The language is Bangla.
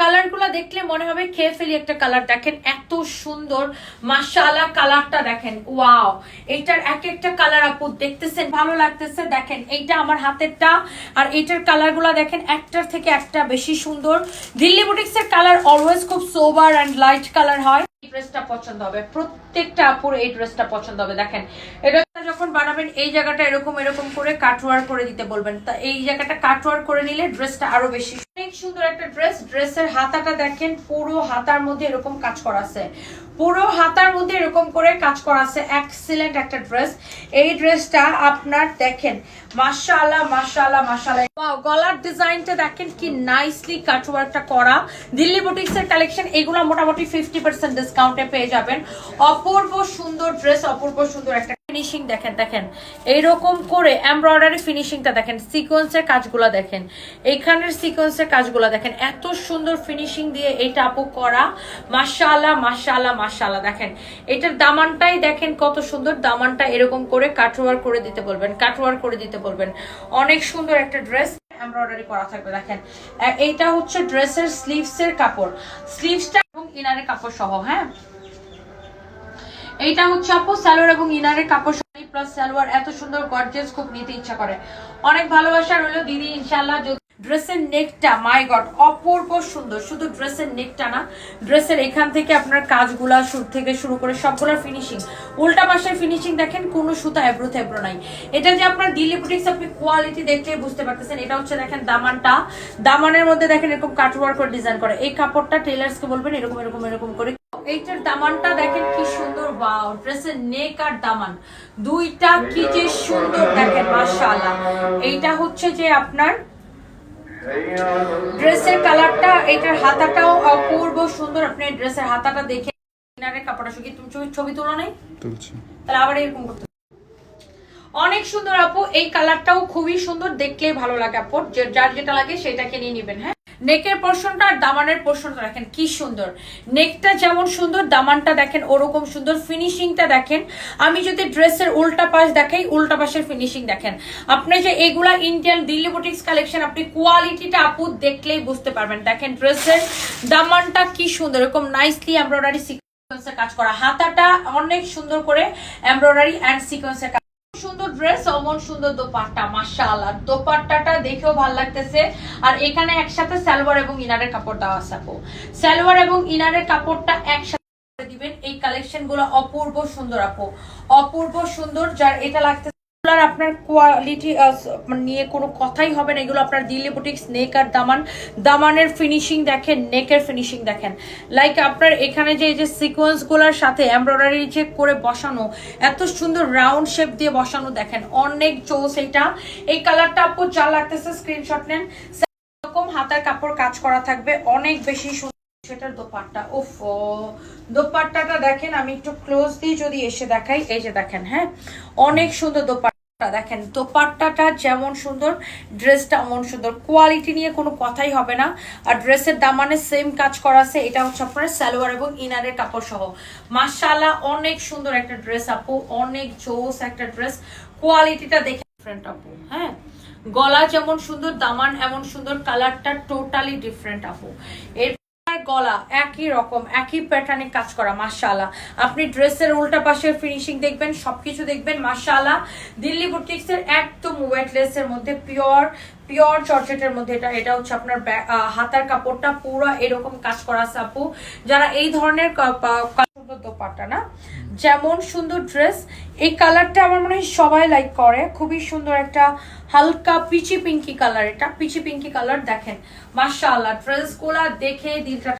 কালারগুলা দেখলে মনে হবে খেয়ে ফেলি একটা কালার। দেখেন এত সুন্দর। মাশাআল্লাহ, কালারটা দেখেন। ওয়াও। এইটার এক একটা কালার আপু, দেখতেছেন? ভালো লাগতেছে। দেখেন, এইটা আমার হাতেরটা। আর এইটার কালারগুলা দেখেন, একটার থেকে একটা বেশি সুন্দর। দিল্লি বুটিক্স এর কালার অলওয়েজ খুব সোবার অ্যান্ড লাইট কালার হয়। এই ড্রেসটা পছন্দ হবে। প্রত্যেকটা আপুর এই ড্রেসটা পছন্দ হবে। দেখেন, এটা যখন বানাবেন, এই জায়গাটা এরকম এরকম করে কাটওয়ার করে দিতে বলবেন। তা এই জায়গাটা কাটওয়ার করে নিলে ড্রেসটা আরও বেশি অনেক সুন্দর একটা ড্রেস ড্রেসের হাতাটা দেখেন, পুরো হাতার মধ্যে এরকম কাজ করা আছে। পুরো হাতার মধ্যে এরকম করে কাজ করা আছে। এক্সিলেন্ট একটা ড্রেস এই ড্রেসটা আপনার দেখেন, মাশাআল্লাহ মাশাআল্লাহ মাশাআল্লাহ। ওয়াও গলার ডিজাইনটা দেখেন কি নাইসলি কাটওয়ার্কটা করা। দিল্লি বুটিক্স এর কালেকশন এগুলো মোটামুটি ফিফটি পার্সেন্ট ডিসকাউন্টে পেয়ে যাবেন। অপূর্ব সুন্দর ড্রেস অপূর্ব সুন্দর একটা ফিনিশিং দেখেন দেখেন। এইরকম করে এমব্রয়ডারি ফিনিশিংটা দেখেন সিকোয়েন্সের কাজগুলো দেখেন। এইখানের সিকোয়েন্সের কাজগুলো দেখেন। এত সুন্দর ফিনিশিং দিয়ে এটা আপু করা। মাশাআল্লাহ মাশাআল্লাহ মাশাআল্লাহ। দেখেন, এটার দামানটাই দেখেন কত সুন্দর। দামানটা এরকম করে কাটওয়ার করে দিতে বলবেন কাটওয়ার করে দিতে বলবেন। অনেক সুন্দর একটা ড্রেস এমব্রয়ডারি করা থাকবে, দেখেন। এইটা হচ্ছে ড্রেসের স্লিভস এর কাপড়। স্লিভসটা এবং ইনারের কাপড় সহ হ্যাঁ? এইটা হচ্ছে আপু সালোয়ার এবং ইনারের কাপড় শাড়ি প্লাস সালোয়ার এত সুন্দর গর্জিয়াস খুব নিতে ইচ্ছা করে। অনেক ভালোবাসা রইল, দিদি ইনশাল্লাহ ড্রেসের নেকটা মাই গড অপূর্ব সুন্দর। শুধু ড্রেসের নেকটা না ড্রেসের এখান থেকে আপনার কাজগুলা থেকে শুরু করে সবগুলোর ফিনিশিং উল্টা পাশের ফিনিশিং দেখেন, কোনো সুতা এব্রো থেব্রো নাই। এটা যে আপনার দিল্লি বুটিক্স আপনি কোয়ালিটি দেখলে বুঝতে পারতেছেন, এটা হচ্ছে দেখেন দামানটা। দামানের মধ্যে দেখেন এরকম কাটওয়ার করে ডিজাইন করে। এই কাপড়টা টেলার্সকে বলবেন, এরকম এরকম এরকম করে এইটার দামানটা দেখেন কি সুন্দর ওয়াও ড্রেসের নেক আর দামান। দুইটা কি যে সুন্দর দেখেন মাশাআল্লাহ। এইটা হচ্ছে যে আপনার ড্রেসের কালারটা এটার হাতাটাও অপূর্ব সুন্দর। আপনি ড্রেসের হাতাটা দেখে ইনারের কাপড়টা শুকিয়ে তুমি ছবি- ছবি তোলো নাই? তুলছি। তাহলে আবার এরকম করতে অনেক সুন্দর আপু এই কালারটাও খুবই সুন্দর দেখলেই ভালো লাগে আপু। যে- যার যেটা লাগে সেটাকে নিয়ে নিবেন হ্যাঁ? নেকের পোর্শনটা আর দামানের পোর্শনটা দেখেন কি সুন্দর। নেকটা যেমন সুন্দর, দামানটা দেখেন ওরকম সুন্দর। ফিনিশিংটা দেখেন। আমি যদি ড্রেসের উল্টা পাশ দেখাই, উল্টা পাশের ফিনিশিং দেখেন। আপনি যে এগুলা ইন্ডিয়ান দিল্লি বুটিক্স কালেকশন আপনি কোয়ালিটিটা আপু দেখলেই বুঝতে পারবেন। দেখেন ড্রেসের দামানটা কি সুন্দর, এরকম নাইসলি এমব্রয়ডারি সিকোয়েন্সের কাজ করা। হাতাটা অনেক সুন্দর করে এমব্রয়ডারি অ্যান্ড সিকোয়েন্সের ড্রেস অমন সুন্দর দোপাট্টা, মাশাআল্লাহ। দোপাট্টাটা দেখেও ভালো লাগতেছে। আর এখানে একসাথে সালোয়ার এবং ইনারের কাপড় দেওয়া আছে আপু। সালোয়ার এবং ইনারের কাপড়টা একসাথে দিবেন। এই কালেকশনগুলো অপূর্ব সুন্দর আপু। অপূর্ব সুন্দর, যার এটা লাগতেছে এগুলোর আপনার কোয়ালিটি নিয়ে কোনো কথাই হবে না। এগুলো আপনার দিল্লি বুটিক্স নেক আর দামান। দামানের ফিনিশিং দেখেন নেকের ফিনিশিং দেখেন। লাইক আপনার এখানে যে, এই যে সিকোয়েন্সগুলার সাথে এমব্রয়ডারি যে করে বসানো, এত সুন্দর রাউন্ড শেপ দিয়ে বসানো দেখেন, অনেক চোস এটা। এই কালারটা আপু যা লাগতেছে স্ক্রিনশট নেন। এরকম হাতার কাপড় কাজ করা থাকবে, অনেক বেশি সুন্দর। সেটার দোপাট্টা, ওফ। দোপাট্টাটা দেখেন, আমি একটু ক্লোজ দিয়ে যদি এসে দেখাই, এই যে দেখেন হ্যাঁ? অনেক সুন্দর দোপাট্টা। দেখেন, দোপাট্টাটা যেমন সুন্দর, ড্রেসটা অমন সুন্দর। কোয়ালিটি নিয়ে কোনো কথাই হবে না। আর ড্রেসের দামানে সেম কাজ করা আছে। এটা হচ্ছে আপনার সালোয়ার এবং ইনারের কাপড় সহ। মাশাআল্লাহ, অনেক সুন্দর একটা ড্রেস আপু। অনেক জোস একটা ড্রেস। কোয়ালিটিটা দেখে ডিফারেন্ট আপু হ্যাঁ? গলা যেমন সুন্দর, দামান এমন সুন্দর কালারটা টোটালি ডিফারেন্ট আপু। এর আর গলা একই রকম, একই প্যাটার্নে কাজ করা আপনি ড্রেসের উল্টা পাশের ফিনিশিং দেখবেন, সবকিছু দেখবেন দিল্লি একদম মধ্যে পিওর পিওর চর্চেটের মধ্যে এটা এটা হচ্ছে আপনার হাতার কাপড়টা পুরো এরকম কাজ করা আপু। যারা এই ধরনের সুন্দর না? যেমন সুন্দর ড্রেস এই কালারটা আমার মনে হয় সবাই লাইক করে। খুবই সুন্দর একটা হালকা পিচি পিঙ্কি কালার এটা পিচি পিঙ্কি কালার দেখেন। মাশাআল্লাহ ড্রেসগুলা দেখে দিলটা